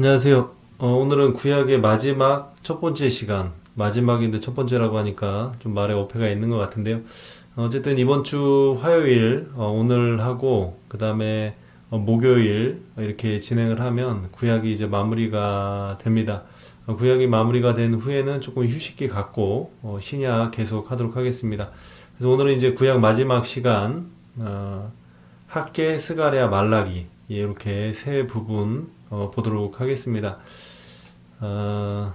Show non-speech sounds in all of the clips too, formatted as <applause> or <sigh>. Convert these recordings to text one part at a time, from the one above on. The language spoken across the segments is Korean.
안녕하세요. 어, 오늘은 구약의 마지막 첫 번째 시간, 마지막인데 첫 번째라고 하니까 좀 말에 어폐가 있는 것 같은데요. 어, 어쨌든 이번 주 화요일, 어, 오늘 하고, 그 다음에 목요일 이렇게 진행을 하면 구약이 이제 마무리가 됩니다. 어, 구약이 마무리가 된 후에는 조금 휴식기 갖고 어, 신약 계속 하도록 하겠습니다. 그래서 오늘은 이제 구약 마지막 시간, 어, 학계, 스가랴, 말라기 예, 이렇게 세 부분 어, 보도록 하겠습니다. 어,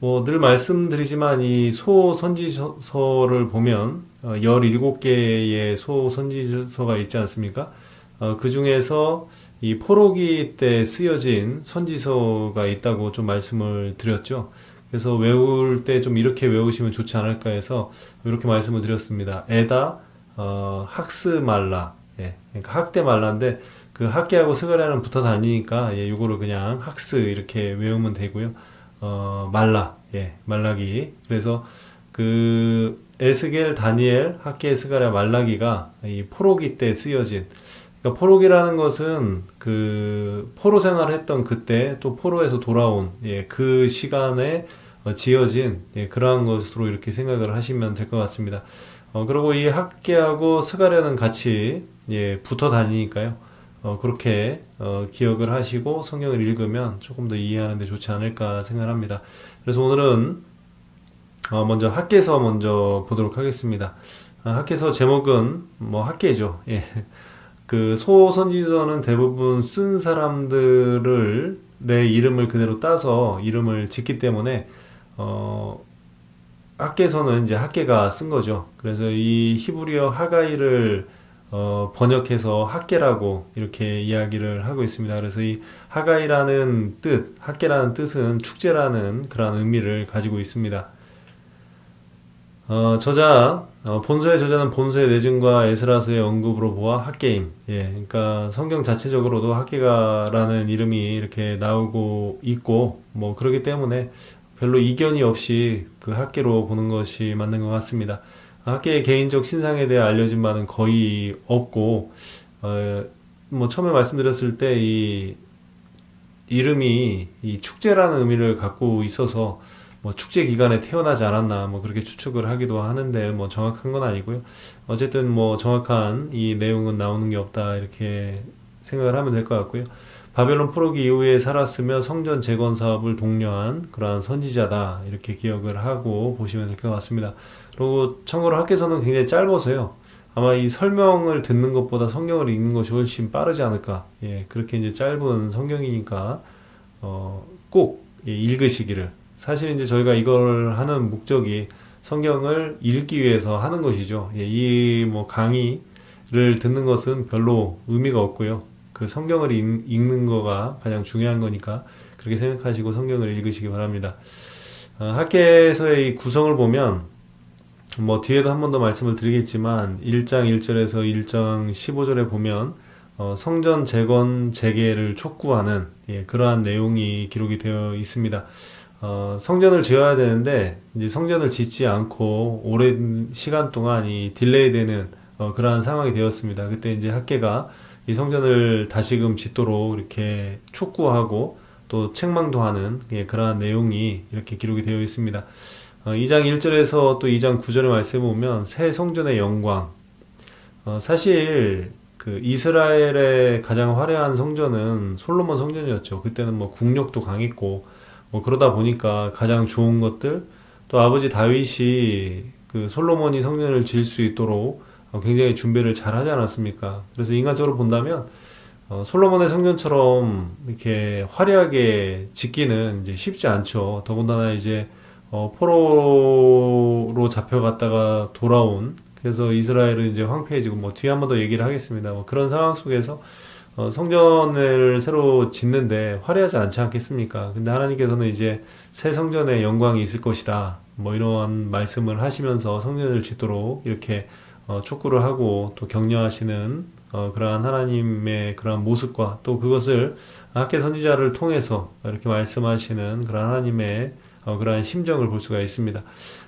뭐늘 말씀드리지만 이 소선지서를 보면 어, 17개의 소선지서가 있지 않습니까? 어, 그 중에서 이 포로기 때 쓰여진 선지서가 있다고 좀 말씀을 드렸죠. 그래서 외울 때 좀 이렇게 외우시면 좋지 않을까 해서 이렇게 말씀을 드렸습니다. 에다, 어, 학스 말라. 예, 그러니까 학대 말라인데 그 학계하고 스가랴는 붙어 다니니까 예, 요거를 그냥 학스 이렇게 외우면 되고요. 어, 말라. 예, 말라기. 그래서 그 에스겔, 다니엘, 학계, 스가랴, 말라기가 이 포로기 때 쓰여진 그러니까 포로기라는 것은 그 포로 생활을 했던 그때 또 포로에서 돌아온 예, 그 시간에 어, 지어진 예, 그러한 것으로 이렇게 생각을 하시면 될 것 같습니다. 어, 그리고 이 학계하고 스가랴는 같이 예, 붙어 다니니까요. 어, 그렇게 어, 기억을 하시고 성경을 읽으면 조금 더 이해하는 데 좋지 않을까 생각합니다. 그래서 오늘은 어, 먼저 학계서 먼저 보도록 하겠습니다. 아, 학계서 제목은 뭐 학계죠. 예. 그 소선지서는 대부분 쓴 사람들을 내 이름을 그대로 따서 이름을 짓기 때문에 어 학계서는 이제 학계가 쓴 거죠. 그래서 이 히브리어 하가이를 어, 번역해서 학계라고 이렇게 이야기를 하고 있습니다. 그래서 이 하가이라는 뜻, 학계라는 뜻은 축제라는 그런 의미를 가지고 있습니다. 어, 저자, 어, 본서의 저자는 본서의 내증과 에스라서의 언급으로 보아 학계임. 예, 그러니까 성경 자체적으로도 학계가라는 이름이 이렇게 나오고 있고, 뭐, 그러기 때문에 별로 이견이 없이 그 학계로 보는 것이 맞는 것 같습니다. 학계의 개인적 신상에 대해 알려진 바는 거의 없고, 어, 뭐, 처음에 말씀드렸을 때 이 이름이 이 축제라는 의미를 갖고 있어서 뭐 축제 기간에 태어나지 않았나 뭐 그렇게 추측을 하기도 하는데 뭐 정확한 건 아니고요. 어쨌든 뭐 정확한 이 내용은 나오는 게 없다 이렇게 생각을 하면 될 것 같고요. 바벨론 포로기 이후에 살았으며 성전 재건 사업을 독려한 그러한 선지자다 이렇게 기억을 하고 보시면 될 것 같습니다. 그리고 참고로 학계서는 굉장히 짧아서요. 아마 이 설명을 듣는 것보다 성경을 읽는 것이 훨씬 빠르지 않을까. 예, 그렇게 이제 짧은 성경이니까 어, 꼭 예, 읽으시기를 사실 이제 저희가 이걸 하는 목적이 성경을 읽기 위해서 하는 것이죠. 예, 이뭐 강의를 듣는 것은 별로 의미가 없고요. 그 성경을 읽, 읽는 거가 가장 중요한 거니까 그렇게 생각하시고 성경을 읽으시기 바랍니다. 어, 학계에서의 이 구성을 보면 뭐 뒤에도 한 번 더 말씀을 드리겠지만 1장 1절에서 1장 15절에 보면 어, 성전 재건 재개를 촉구하는 예, 그러한 내용이 기록이 되어 있습니다. 어, 성전을 지어야 되는데 이제 성전을 짓지 않고 오랜 시간 동안 이 딜레이 되는 어, 그러한 상황이 되었습니다. 그때 이제 학계가 이 성전을 다시금 짓도록 이렇게 촉구하고 또 책망도 하는 예, 그러한 내용이 이렇게 기록이 되어 있습니다. 어, 2장 1절에서 또 2장 9절의 말씀에 보면 새 성전의 영광. 어, 사실 그 이스라엘의 가장 화려한 성전은 솔로몬 성전이었죠. 그때는 뭐 국력도 강했고 뭐 그러다 보니까 가장 좋은 것들 또 아버지 다윗이 그 솔로몬이 성전을 지을 수 있도록 어, 굉장히 준비를 잘 하지 않았습니까? 그래서 인간적으로 본다면 어, 솔로몬의 성전처럼 이렇게 화려하게 짓기는 이제 쉽지 않죠. 더군다나 이제 어, 포로로 잡혀갔다가 돌아온 그래서 이스라엘은 이제 황폐해지고 뭐 뒤에 한 번 더 얘기를 하겠습니다. 뭐 그런 상황 속에서 어, 성전을 새로 짓는데 화려하지 않지 않겠습니까? 근데 하나님께서는 이제 새 성전에 영광이 있을 것이다. 뭐 이러한 말씀을 하시면서 성전을 짓도록 이렇게 어, 촉구를 하고 또 격려하시는 어, 그러한 하나님의 그러한 모습과 또 그것을 학계 선지자를 통해서 이렇게 말씀하시는 그러한 하나님의 어, 그러한 심정을 볼 수가 있습니다.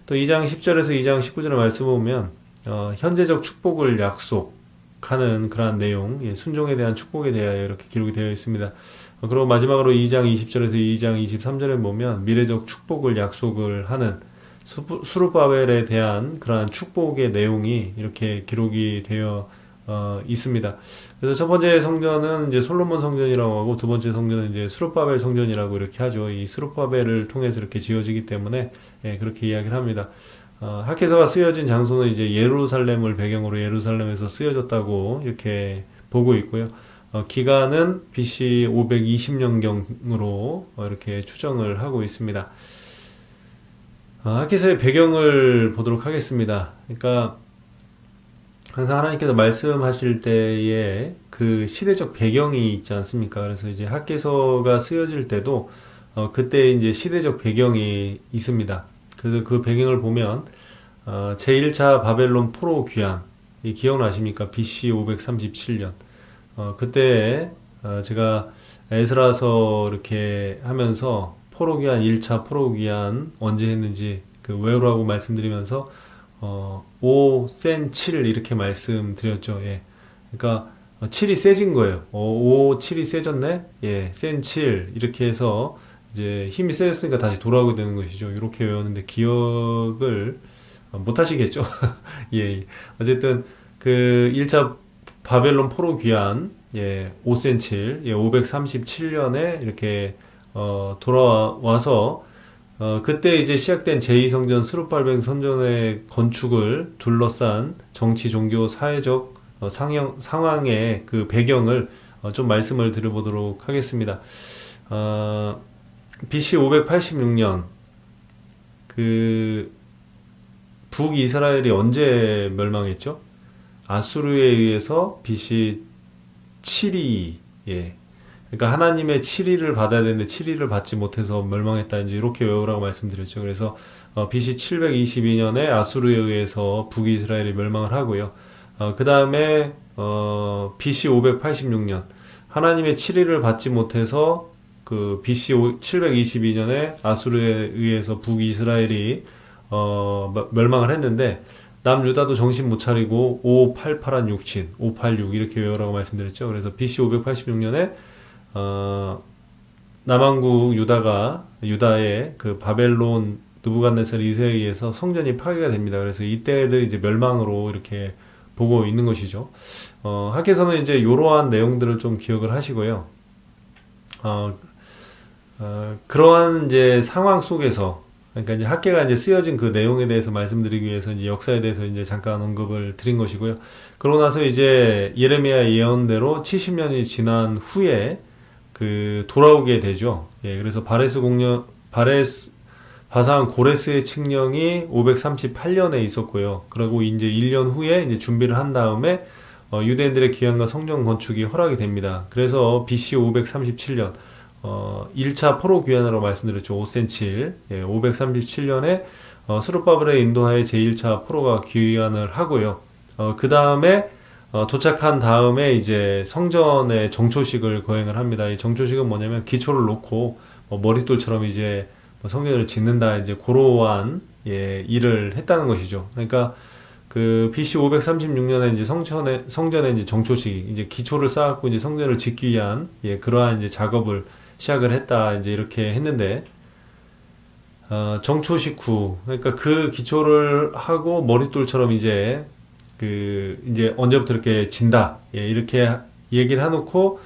또 2장 10절에서 2장 19절의 말씀 을 보면 어, 현재적 축복을 약속 하는 그러한 내용, 예, 순종에 대한 축복에 대하여 이렇게 기록이 되어 있습니다. 어, 그리고 마지막으로 2장 20절에서 2장 23절에 보면 미래적 축복을 약속을 하는 수- 수르바벨에 대한 그러한 축복의 내용이 이렇게 기록이 되어 어, 있습니다. 그래서 첫 번째 성전은 이제 솔로몬 성전이라고 하고 두 번째 성전은 이제 수르바벨 성전이라고 이렇게 하죠. 이 수르바벨을 통해서 이렇게 지어지기 때문에 예, 그렇게 이야기를 합니다. 어, 학계서가 쓰여진 장소는 이제 예루살렘을 배경으로 예루살렘에서 쓰여졌다고 이렇게 보고 있고요. 어, 기간은 BC 520년경으로 이렇게 추정을 하고 있습니다. 어, 학계서의 배경을 보도록 하겠습니다. 그러니까 항상 하나님께서 말씀하실 때에 그 시대적 배경이 있지 않습니까? 그래서 이제 학계서가 쓰여질 때도 어, 그때 이제 시대적 배경이 있습니다. 그래서 그 배경을 보면 어, 제1차 바벨론 포로 귀환 이 기억나십니까? BC 537년 어, 그때 어, 제가 에스라서 이렇게 하면서 포로 귀환 1차 포로 귀환 언제 했는지 그 외우라고 말씀드리면서 어, 5, 센 7 이렇게 말씀드렸죠. 예. 그러니까 어, 7이 세진 거예요. 어, 5, 7이 세졌네? 예, 센 7 이렇게 해서 이제 힘이 세졌으니까 다시 돌아오게 되는 것이죠. 이렇게 외웠는데 기억을 어, 못 하시겠죠? <laughs> 예, 예. 어쨌든 그 1차 바벨론 포로 귀환 예, 5센 7, 예, 537년에 이렇게 어, 돌아와서 어, 그때 이제 시작된 제2성전 스룹발뱅 선전의 건축을 둘러싼 정치, 종교, 사회적 어, 상형, 상황의 그 배경을 어, 좀 말씀을 드려보도록 하겠습니다. 어, BC 586년 그 북이스라엘이 언제 멸망했죠? 아수르에 의해서 BC 7위 예. 그러니까 하나님의 7위를 받아야 되는데 7위를 받지 못해서 멸망했다 이제 이렇게 외우라고 말씀드렸죠. 그래서 어, BC 722년에 아수르에 의해서 북이스라엘이 멸망을 하고요. 어, 그 다음에 어, BC 586년 하나님의 7위를 받지 못해서 그 BC 722년에 아수르에 의해서 북이스라엘이 어, 멸- 멸망을 했는데 남유다도 정신 못 차리고 588한 육친, 586 이렇게 외우라고 말씀드렸죠. 그래서 BC 586년에 어, 남왕국 유다가 유다의 그 바벨론 느부갓네살 2세에 의해서 성전이 파괴가 됩니다. 그래서 이때를 이제 멸망으로 이렇게 보고 있는 것이죠. 어, 학계서는 이제 이러한 내용들을 좀 기억을 하시고요. 어, 어, 그러한 이제 상황 속에서 그러니까 이제 학계가 이제 쓰여진 그 내용에 대해서 말씀드리기 위해서 이제 역사에 대해서 이제 잠깐 언급을 드린 것이고요. 그러고 나서 이제 예레미야 예언대로 70년이 지난 후에 그 돌아오게 되죠. 예, 그래서 바레스 공년 바레스 바산 고레스의 칙령이 538년에 있었고요. 그리고 이제 1년 후에 이제 준비를 한 다음에 어, 유대인들의 기한과 성전 건축이 허락이 됩니다. 그래서 BC 537년 어, 1차 포로 귀환으로 말씀드렸죠. 5센 7. 예, 537년에 어, 수르바벨의 인도하에 제1차 포로가 귀환을 하고요. 어, 그 다음에 어, 도착한 다음에 이제 성전의 정초식을 거행을 합니다. 이 정초식은 뭐냐면 기초를 놓고 뭐 머릿돌처럼 이제 뭐 성전을 짓는다 이제 고로한 예, 일을 했다는 것이죠. 그러니까 그 BC 536년에 이제 성전에 성전에 이제 정초식 이제 기초를 쌓았고 이제 성전을 짓기 위한 예, 그러한 이제 작업을 시작을 했다 이제 이렇게 했는데 어, 정초식 후 그러니까 그 기초를 하고 머릿돌처럼 이제 그 이제 언제부터 이렇게 진다 예, 이렇게 얘기를 해놓고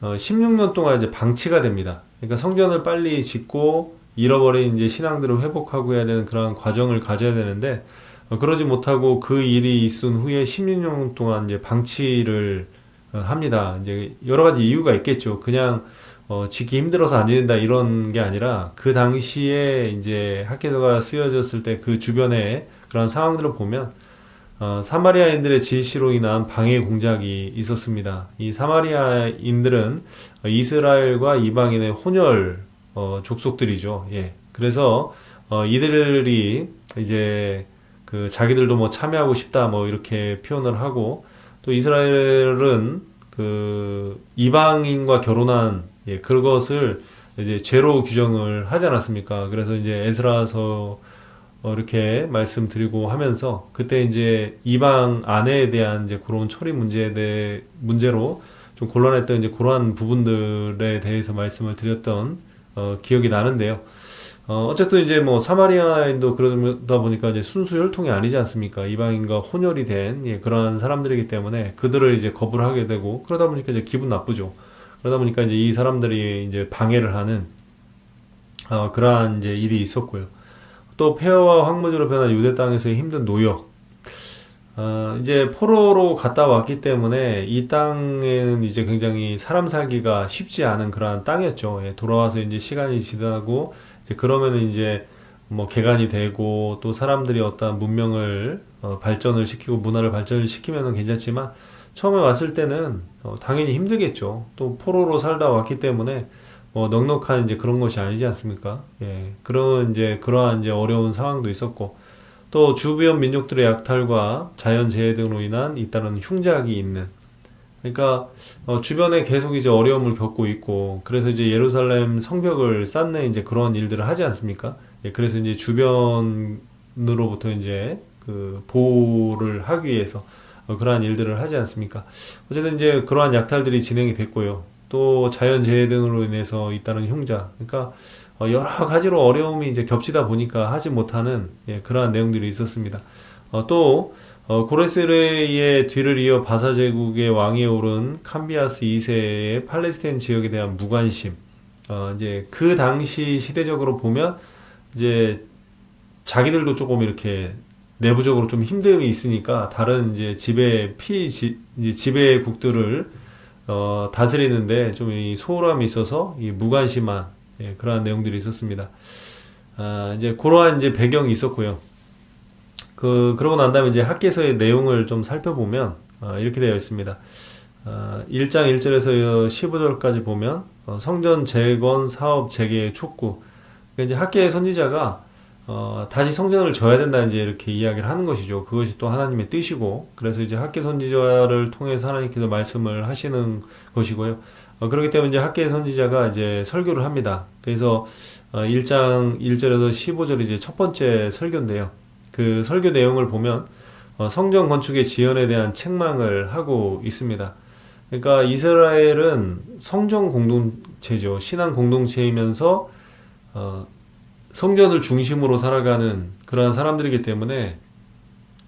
어, 16년 동안 이제 방치가 됩니다. 그러니까 성전을 빨리 짓고 잃어버린 이제 신앙들을 회복하고 해야 되는 그런 과정을 가져야 되는데 어, 그러지 못하고 그 일이 있은 후에 16년 동안 이제 방치를 어, 합니다. 이제 여러 가지 이유가 있겠죠. 그냥 어, 짓기 힘들어서 안 지는다 이런 게 아니라 그 당시에 이제 학계서가 쓰여졌을 때 그 주변에 그런 상황들을 보면 어, 사마리아인들의 질시로 인한 방해 공작이 있었습니다. 이 사마리아인들은 어, 이스라엘과 이방인의 혼혈 어, 족속들이죠. 예. 그래서 어, 이들이 이제 그 자기들도 뭐 참여하고 싶다 뭐 이렇게 표현을 하고 또 이스라엘은 그 이방인과 결혼한 예, 그것을 이제 죄로 규정을 하지 않았습니까? 그래서 이제 에스라서 어, 이렇게 말씀드리고 하면서 그때 이제 이방 아내에 대한 이제 그런 처리 문제에 대해 문제로 좀 곤란했던 이제 그러한 부분들에 대해서 말씀을 드렸던 어, 기억이 나는데요. 어, 어쨌든 이제 뭐 사마리아인도 그러다 보니까 이제 순수 혈통이 아니지 않습니까? 이방인과 혼혈이 된 예, 그러한 사람들이기 때문에 그들을 이제 거부를 하게 되고 그러다 보니까 이제 기분 나쁘죠. 그러다 보니까 이제 이 사람들이 이제 방해를 하는 어, 그러한 이제 일이 있었고요. 또 폐허와 황무지로 변한 유대 땅에서의 힘든 노역. 어, 이제 포로로 갔다 왔기 때문에 이 땅은 이제 굉장히 사람 살기가 쉽지 않은 그러한 땅이었죠. 예, 돌아와서 이제 시간이 지나고 이제 그러면은 이제 뭐 개간이 되고 또 사람들이 어떤 문명을 어, 발전을 시키고 문화를 발전을 시키면은 괜찮지만 처음에 왔을 때는 어, 당연히 힘들겠죠. 또 포로로 살다 왔기 때문에 뭐 넉넉한 이제 그런 것이 아니지 않습니까? 예, 그런 이제 그러한 이제 어려운 상황도 있었고 또 주변 민족들의 약탈과 자연재해 등으로 인한 잇따른 흉작이 있는 그러니까 어, 주변에 계속 이제 어려움을 겪고 있고 그래서 이제 예루살렘 성벽을 쌓는 이제 그런 일들을 하지 않습니까? 예, 그래서 이제 주변으로부터 이제 그 보호를 하기 위해서 어, 그러한 일들을 하지 않습니까? 어쨌든 이제 그러한 약탈들이 진행이 됐고요. 또 자연재해 등으로 인해서 잇따른 흉작. 그러니까 어, 여러 가지로 어려움이 이제 겹치다 보니까 하지 못하는 예, 그러한 내용들이 있었습니다. 어, 또 어, 고레스의 뒤를 이어 바사 제국의 왕위에 오른 캄비아스 2세의 팔레스타인 지역에 대한 무관심. 어, 이제 그 당시 시대적으로 보면 이제 자기들도 조금 이렇게 내부적으로 좀 힘듦이 있으니까 다른 이제 지배 피 지, 지배국들을 어, 다스리는데 좀 이 소홀함이 있어서 이 무관심한 예, 그러한 내용들이 있었습니다. 아, 이제 그러한 이제 배경이 있었고요. 그 그러고 난 다음에 이제 학계서의 내용을 좀 살펴보면 어, 이렇게 되어 있습니다. 어, 1장 1절에서 15절까지 보면 어, 성전 재건 사업 재개의 촉구. 그러니까 이제 학계의 선지자가 어, 다시 성전을 져야 된다 이제 이렇게 이야기를 하는 것이죠. 그것이 또 하나님의 뜻이고, 그래서 이제 학계 선지자를 통해서 하나님께서 말씀을 하시는 것이고요. 어, 그렇기 때문에 이제 학계 선지자가 이제 설교를 합니다. 그래서 어, 1장 1절에서 15절 이제 첫 번째 설교인데요. 그 설교 내용을 보면 어, 성전 건축의 지연에 대한 책망을 하고 있습니다. 그러니까 이스라엘은 성전 공동체죠. 신앙 공동체이면서 어, 성전을 중심으로 살아가는 그러한 사람들이기 때문에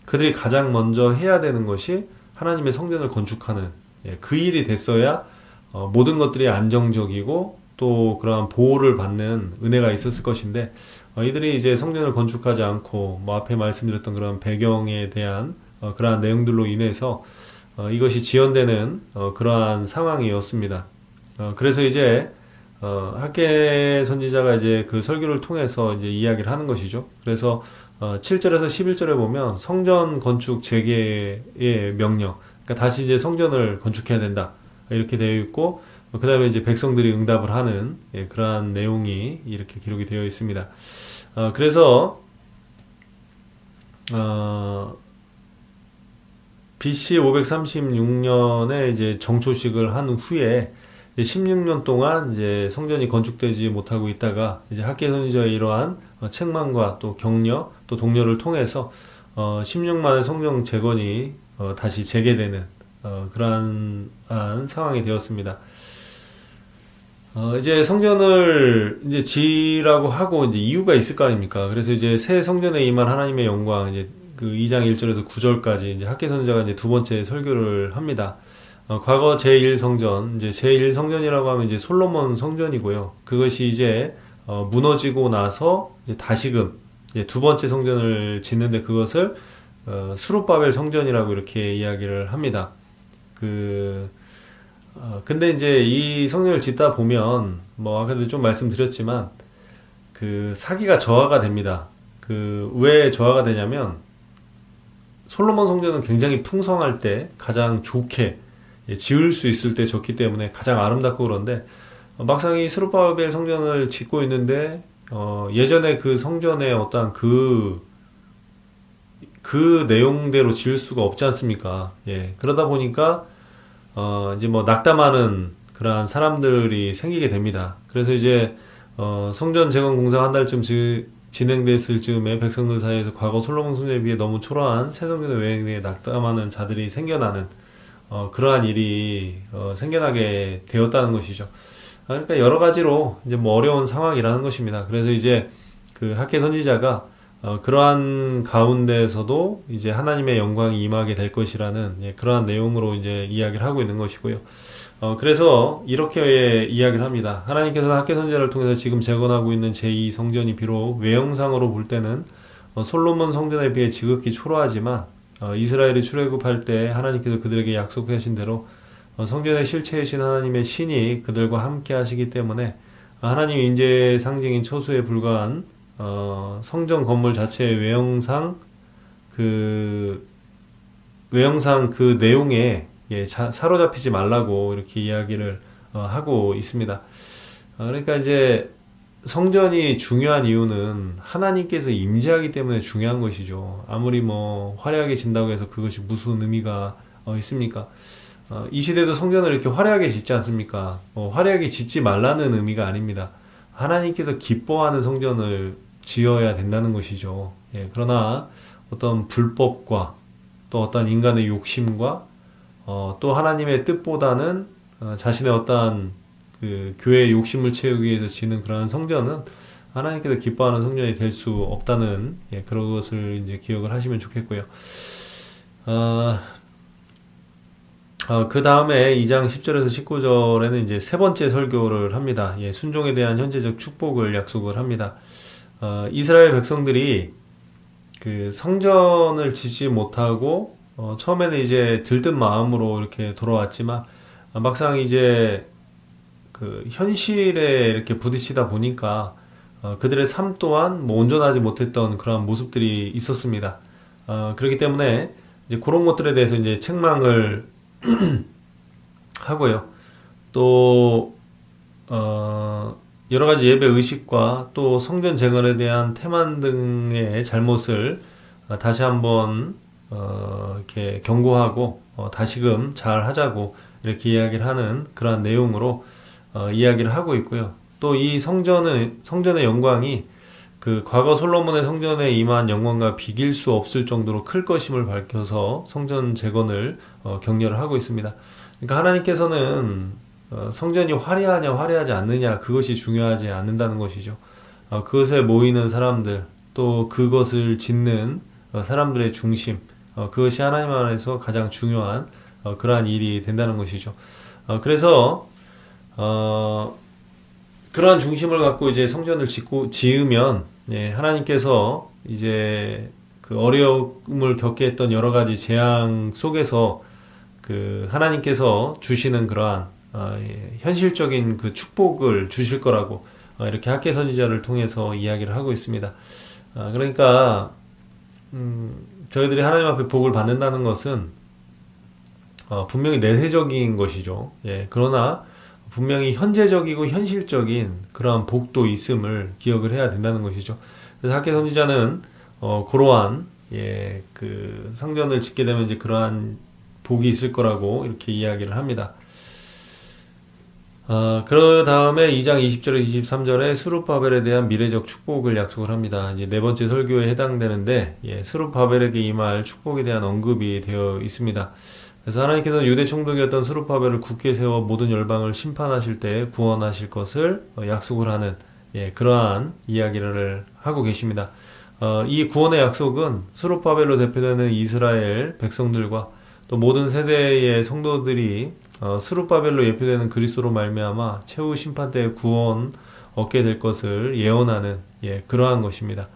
그들이 가장 먼저 해야 되는 것이 하나님의 성전을 건축하는 예, 그 일이 됐어야 어, 모든 것들이 안정적이고 또 그러한 보호를 받는 은혜가 있었을 것인데 어, 이들이 이제 성전을 건축하지 않고 뭐 앞에 말씀드렸던 그런 배경에 대한 어, 그러한 내용들로 인해서 어, 이것이 지연되는 어, 그러한 상황이었습니다. 어, 그래서 이제 어, 학계 선지자가 이제 그 설교를 통해서 이제 이야기를 하는 것이죠. 그래서 어, 7절에서 11절에 보면 성전 건축 재개의 명령, 그러니까 다시 이제 성전을 건축해야 된다 이렇게 되어 있고 그 다음에 이제 백성들이 응답을 하는 예, 그러한 내용이 이렇게 기록이 되어 있습니다. 어, 그래서 어, BC 536년에 이제 정초식을 한 후에 16년 동안 이제 성전이 건축되지 못하고 있다가 이제 학계 선지자의 이러한 어, 책망과 또 격려 또 동료를 통해서 어 16만의 성전 재건이 어 다시 재개되는 어 그러한 상황이 되었습니다. 어 이제 성전을 이제 지라고 하고 이제 이유가 있을 거 아닙니까? 그래서 이제 새 성전에 임한 하나님의 영광 이제 그 2장 1절에서 9절까지 이제 학계 선지자가 이제 두 번째 설교를 합니다. 어, 과거 제1성전, 이제 제1성전이라고 하면 이제 솔로몬 성전이고요. 그것이 이제 어, 무너지고 나서 이제 다시금 이제 두 번째 성전을 짓는데 그것을 어, 수르바벨 성전이라고 이렇게 이야기를 합니다. 그 어, 근데 이제 이 성전을 짓다 보면 뭐 아까도 좀 말씀드렸지만 그 사기가 저하가 됩니다. 그 왜 저하가 되냐면 솔로몬 성전은 굉장히 풍성할 때 가장 좋게 예, 지을 수 있을 때 좋기 때문에 가장 아름답고 그런데 어, 막상 이 스루바벨 성전을 짓고 있는데 어, 예전에 그 성전의 어떠한 그, 그 내용대로 지을 수가 없지 않습니까? 예. 그러다 보니까, 어, 이제 뭐 낙담하는 그러한 사람들이 생기게 됩니다. 그래서 이제, 어, 성전 재건 공사 한 달쯤 지, 진행됐을 즈음에 백성들 사이에서 과거 솔로몬 성전에 비해 너무 초라한 새 성전의 외행에 낙담하는 자들이 생겨나는 어, 그러한 일이 어, 생겨나게 되었다는 것이죠. 아, 그러니까 여러 가지로 이제 뭐 어려운 상황이라는 것입니다. 그래서 이제 그 학계 선지자가 어, 그러한 가운데서도 이제 하나님의 영광이 임하게 될 것이라는 예, 그러한 내용으로 이제 이야기를 하고 있는 것이고요. 어, 그래서 이렇게 이야기를 합니다. 하나님께서 학계 선지자를 통해서 지금 재건하고 있는 제2 성전이 비록 외형상으로 볼 때는 어, 솔로몬 성전에 비해 지극히 초라하지만 어, 이스라엘이 출애굽할 때 하나님께서 그들에게 약속하신 대로 어, 성전의 실체이신 하나님의 신이 그들과 함께 하시기 때문에 하나님 인재의 상징인 초소에 불과한 어, 성전 건물 자체의 외형상 그 외형상 그 내용에 예, 자- 사로잡히지 말라고 이렇게 이야기를 어, 하고 있습니다. 어, 그러니까 이제 성전이 중요한 이유는 하나님께서 임재하기 때문에 중요한 것이죠. 아무리 뭐 화려하게 진다고 해서 그것이 무슨 의미가 어, 있습니까? 어, 이 시대도 성전을 이렇게 화려하게 짓지 않습니까? 어, 화려하게 짓지 말라는 의미가 아닙니다. 하나님께서 기뻐하는 성전을 지어야 된다는 것이죠. 예, 그러나 어떤 불법과 또 어떤 인간의 욕심과 어, 또 하나님의 뜻보다는 어, 자신의 어떠한 그 교회의 욕심을 채우기 위해서 지는 그러한 성전은 하나님께서 기뻐하는 성전이 될 수 없다는 예, 그런 것을 이제 기억을 하시면 좋겠고요. 어, 어, 그 다음에 2장 10절에서 19절에는 이제 세 번째 설교를 합니다. 예, 순종에 대한 현재적 축복을 약속을 합니다. 어, 이스라엘 백성들이 그 성전을 짓지 못하고 어, 처음에는 이제 들뜬 마음으로 이렇게 돌아왔지만 아, 막상 이제 그 현실에 이렇게 부딪히다 보니까 어, 그들의 삶 또한 뭐 온전하지 못했던 그러한 모습들이 있었습니다. 어, 그렇기 때문에 이제 그런 것들에 대해서 이제 책망을 <clears throat> 하고요. 또 어, 여러 가지 예배 의식과 또 성전 재건에 대한 태만 등의 잘못을 어, 다시 한번 어, 이렇게 경고하고 어, 다시금 잘 하자고 이렇게 이야기를 하는 그러한 내용으로 어, 이야기를 하고 있고요. 또 이 성전은 성전의 영광이 그 과거 솔로몬의 성전에 임한 영광과 비길 수 없을 정도로 클 것임을 밝혀서 성전 재건을 어, 격려를 하고 있습니다. 그러니까 하나님께서는 어, 성전이 화려하냐 화려하지 않느냐 그것이 중요하지 않는다는 것이죠. 어, 그것에 모이는 사람들 또 그것을 짓는 어, 사람들의 중심 어, 그것이 하나님 안에서 가장 중요한 어, 그러한 일이 된다는 것이죠. 어, 그래서 어, 그러한 중심을 갖고 이제 성전을 짓고 지으면 예, 하나님께서 이제 그 어려움을 겪게 했던 여러 가지 재앙 속에서 그 하나님께서 주시는 그러한 어, 예, 현실적인 그 축복을 주실 거라고 어, 이렇게 학계 선지자를 통해서 이야기를 하고 있습니다. 아, 그러니까 음, 저희들이 하나님 앞에 복을 받는다는 것은 어, 분명히 내세적인 것이죠. 예, 그러나 분명히 현재적이고 현실적인 그러한 복도 있음을 기억을 해야 된다는 것이죠. 그래서 학계 선지자는 어, 그러한 예, 그 성전을 짓게 되면 이제 그러한 복이 있을 거라고 이렇게 이야기를 합니다. 어, 그 다음에 2장 20절에 23절에 수룹바벨에 대한 미래적 축복을 약속을 합니다. 이제 네 번째 설교에 해당되는데, 예, 수룹바벨에게 임할 축복에 대한 언급이 되어 있습니다. 그래서 하나님께서는 유대 총독이었던 수룹바벨을 굳게 세워 모든 열방을 심판하실 때 구원하실 것을 어, 약속을 하는, 예, 그러한 이야기를 하고 계십니다. 어, 이 구원의 약속은 수룹바벨로 대표되는 이스라엘 백성들과 또 모든 세대의 성도들이 어, 스룹바벨로 예표되는 그리스도로 말미암아 최후 심판 때 구원 얻게 될 것을 예언하는 예, 그러한 것입니다.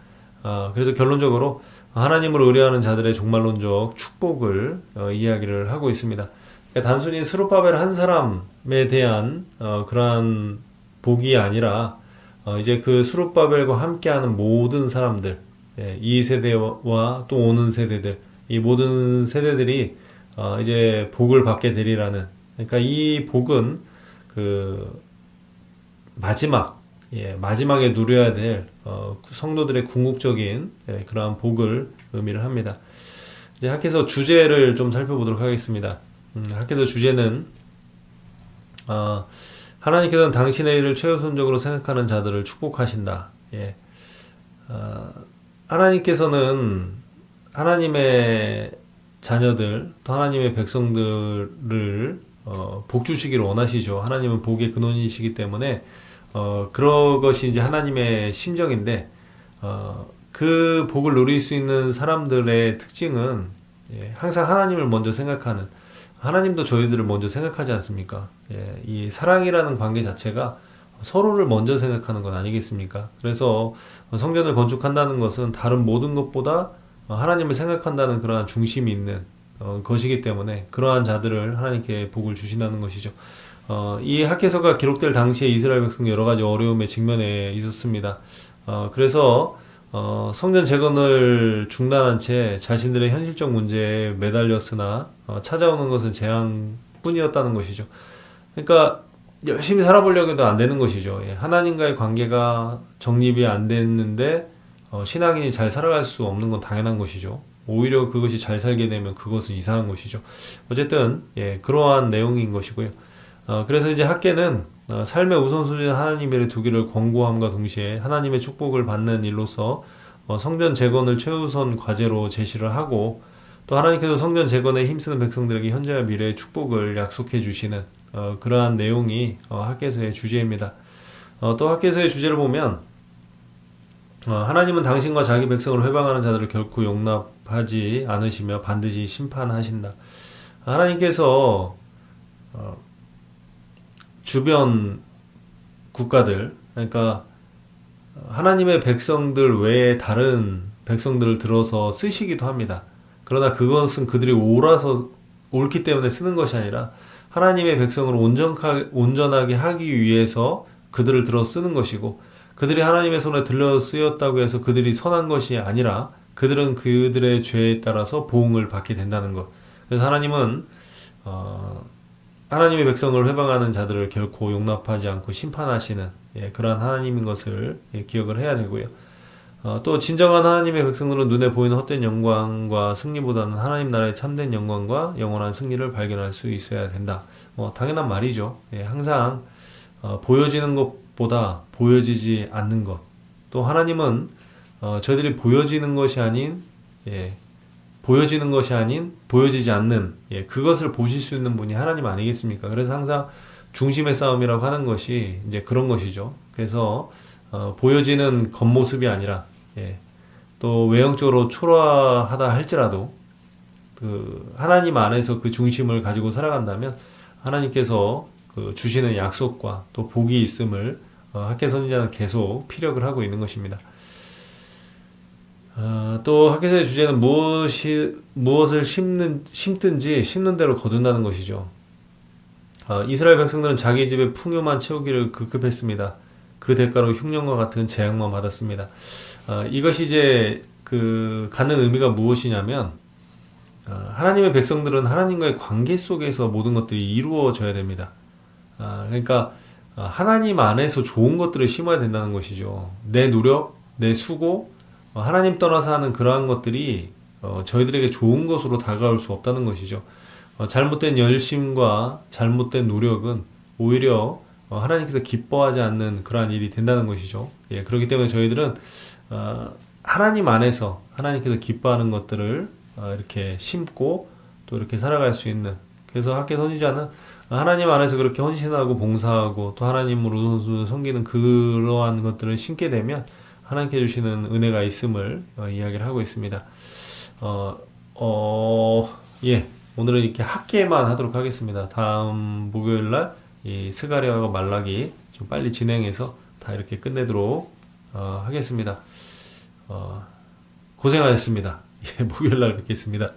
아, 그래서 결론적으로 하나님을 의뢰하는 자들의 종말론적 축복을 어, 이야기를 하고 있습니다. 그러니까 단순히 스룹바벨 한 사람에 대한 어, 그러한 복이 아니라 어, 이제 그 스룹바벨과 함께하는 모든 사람들, 예, 이 세대와 또 오는 세대들, 이 모든 세대들이 어, 이제 복을 받게 되리라는 그러니까 이 복은 그 마지막 예, 마지막에 누려야 될 어, 성도들의 궁극적인 예, 그러한 복을 의미를 합니다. 이제 학에서 주제를 좀 살펴보도록 하겠습니다. 음, 학에서 주제는 어, 하나님께서는 당신의 일을 최우선적으로 생각하는 자들을 축복하신다. 예. 어, 하나님께서는 하나님의 자녀들, 또 하나님의 백성들을 어, 복 주시기를 원하시죠. 하나님은 복의 근원이시기 때문에 어, 그런 것이 이제 하나님의 심정인데 어, 그 복을 누릴 수 있는 사람들의 특징은 예, 항상 하나님을 먼저 생각하는 하나님도 저희들을 먼저 생각하지 않습니까? 예, 이 사랑이라는 관계 자체가 서로를 먼저 생각하는 건 아니겠습니까? 그래서 성전을 건축한다는 것은 다른 모든 것보다 하나님을 생각한다는 그러한 중심이 있는 어, 것이기 때문에 그러한 자들을 하나님께 복을 주신다는 것이죠. 어, 이 학계서가 기록될 당시에 이스라엘 백성 여러 가지 어려움에 직면해 있었습니다. 어, 그래서 어, 성전 재건을 중단한 채 자신들의 현실적 문제에 매달렸으나 어, 찾아오는 것은 재앙뿐이었다는 것이죠. 그러니까 열심히 살아보려고 해도 안 되는 것이죠. 예, 하나님과의 관계가 정립이 안 됐는데 어, 신앙인이 잘 살아갈 수 없는 건 당연한 것이죠. 오히려 그것이 잘 살게 되면 그것은 이상한 것이죠. 어쨌든 예, 그러한 내용인 것이고요. 어, 그래서 이제 학계는 어, 삶의 우선순위 하나님의 두기를 권고함과 동시에 하나님의 축복을 받는 일로서 어, 성전 재건을 최우선 과제로 제시를 하고 또 하나님께서 성전 재건에 힘쓰는 백성들에게 현재와 미래의 축복을 약속해 주시는 어, 그러한 내용이 어, 학계서의 주제입니다. 어, 또 학계서의 주제를 보면 어, 하나님은 당신과 자기 백성을 회방하는 자들을 결코 용납하지 않으시며 반드시 심판하신다. 하나님께서 어, 주변 국가들, 그러니까 하나님의 백성들 외에 다른 백성들을 들어서 쓰시기도 합니다. 그러나 그것은 그들이 옳아서 옳기 때문에 쓰는 것이 아니라 하나님의 백성을 온전하, 온전하게 하기 위해서 그들을 들어 쓰는 것이고 그들이 하나님의 손에 들려 쓰였다고 해서 그들이 선한 것이 아니라 그들은 그들의 죄에 따라서 보응을 받게 된다는 것. 그래서 하나님은 어, 하나님의 백성을 회방하는 자들을 결코 용납하지 않고 심판하시는 예, 그러한 하나님인 것을 예, 기억을 해야 되고요. 어, 또 진정한 하나님의 백성들은 눈에 보이는 헛된 영광과 승리보다는 하나님 나라의 참된 영광과 영원한 승리를 발견할 수 있어야 된다. 뭐 당연한 말이죠. 예, 항상 어, 보여지는 것보다 보여지지 않는 것. 또 하나님은 어, 저희들이 보여지는 것이 아닌 예, 보여지는 것이 아닌 보여지지 않는 예, 그것을 보실 수 있는 분이 하나님 아니겠습니까? 그래서 항상 중심의 싸움이라고 하는 것이 이제 그런 것이죠. 그래서 어, 보여지는 겉모습이 아니라 예, 또 외형적으로 초라하다 할지라도 그 하나님 안에서 그 중심을 가지고 살아간다면 하나님께서 그 주시는 약속과 또 복이 있음을 어, 학계 선지자는 계속 피력을 하고 있는 것입니다. 어, 또 학계서의 주제는 무엇이 무엇을 심는 심든지 심는 대로 거둔다는 것이죠. 어, 이스라엘 백성들은 자기 집의 풍요만 채우기를 급급했습니다. 그 대가로 흉년과 같은 재앙만 받았습니다. 어, 이것이 이제 그 갖는 의미가 무엇이냐면 어, 하나님의 백성들은 하나님과의 관계 속에서 모든 것들이 이루어져야 됩니다. 아, 그러니까 어, 하나님 안에서 좋은 것들을 심어야 된다는 것이죠. 내 노력, 내 수고, 어, 하나님 떠나서 하는 그러한 것들이 어, 저희들에게 좋은 것으로 다가올 수 없다는 것이죠. 어, 잘못된 열심과 잘못된 노력은 오히려 어, 하나님께서 기뻐하지 않는 그러한 일이 된다는 것이죠. 예, 그렇기 때문에 저희들은 어, 하나님 안에서 하나님께서 기뻐하는 것들을 어, 이렇게 심고 또 이렇게 살아갈 수 있는 그래서 학계 선지자는 하나님 안에서 그렇게 헌신하고 봉사하고 또 하나님으로 섬기는 그러한 것들을 심게 되면 하나님께 주시는 은혜가 있음을 어, 이야기를 하고 있습니다. 어, 어, 예. 오늘은 이렇게 학계만 하도록 하겠습니다. 다음 목요일 날이 스가랴와 말라기 좀 빨리 진행해서 다 이렇게 끝내도록 어, 하겠습니다. 어, 고생하셨습니다. <laughs> 예, 목요일 날 뵙겠습니다.